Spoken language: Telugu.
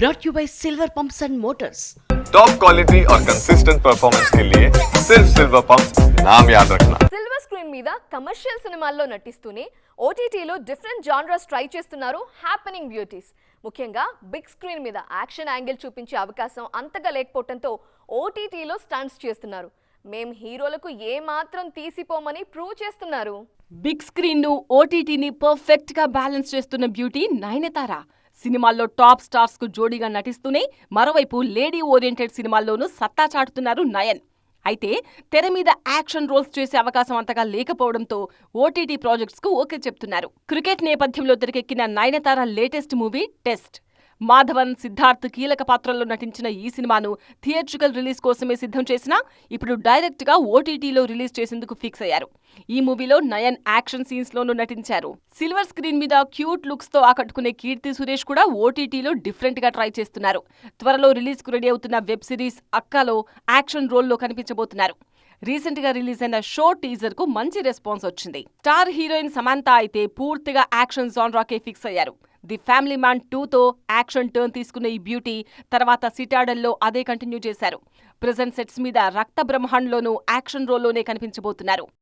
brought you by Silver Pumps and Motors. Top quality और कंसिस्टेंट परफॉर्मेंस के लिए सिर्फ सिल्वर पंप नाम याद रखना సిల్వర్ స్క్రీన్ మీద కమర్షియల్ సినిమాల్లో నటిస్తూనే ఓటీటీలో డిఫరెంట్ జానరస్ ట్రై చేస్తున్నారు హ్యాపెనింగ్ బ్యూటీస్ ముఖ్యంగా బిగ్ స్క్రీన్ మీద యాక్షన్ యాంగిల్ చూపించే అవకాశం అంతగా లేకపోవడంతో ఓటీటీలో స్టంట్స్ చేస్తున్నారు మేం హీరోలకు ఏ మాత్రం తీసిపోమని ప్రూవ్ చేస్తున్నారు బిగ్ స్క్రీన్ ను ఓటీటీని పర్ఫెక్ట్ గా బ్యాలెన్స్ చేస్తున్న బ్యూటీ నయనతార సినిమాల్లో టాప్ స్టార్స్కు జోడీగా నటిస్తూనే మరోవైపు లేడీ ఓరియంటెడ్ సినిమాల్లోనూ సత్తా చాటుతున్నారు నయన్. అయితే తెర మీద యాక్షన్ రోల్స్ చేసే అవకాశం అంతగా లేకపోవడంతో ఓటీటీ ప్రాజెక్ట్స్కు ఓకే చెప్తున్నారు. క్రికెట్ నేపథ్యంలో తెరకెక్కిన Nayanthara latest movie test. Madhavan Siddharth కీలక పాత్రల్లో నటించిన ఈ సినిమాను థియేట్రికల్ రిలీజ్ కోసమే సిద్ధం చేసినా ఇప్పుడు డైరెక్ట్గా ఓటీటీలో రిలీజ్ చేసేందుకు ఫిక్స్ అయ్యారు. ఈ మూవీలో నయన్ యాక్షన్ సీన్స్ లోనూ నటించారు. సిల్వర్ స్క్రీన్ మీద క్యూట్ లుక్స్తో ఆకట్టుకునే కీర్తి సురేష్ కూడా ఓటీటీలో డిఫరెంట్గా ట్రై చేస్తున్నారు. త్వరలో రిలీజ్కు రెడీ అవుతున్న వెబ్ సిరీస్ అక్కలో యాక్షన్ రోల్లో కనిపించబోతున్నారు. రీసెంట్గా రిలీజ్ అయిన షో టీజర్కు మంచి రెస్పాన్స్ వచ్చింది. స్టార్ హీరోయిన్ సమంత అయితే పూర్తిగా యాక్షన్ జాన్రాకే ఫిక్స్ అయ్యారు. ది ఫ్యామిలీ మ్యాన్ టూతో యాక్షన్ టర్న్ తీసుకున్న ఈ బ్యూటీ తర్వాత సిటాడల్లో అదే కంటిన్యూ చేశారు. ప్రజెంట్ సెట్స్ మీద రక్త బ్రహ్మాండ్లోనూ యాక్షన్ రోల్లోనే కనిపించబోతున్నారు.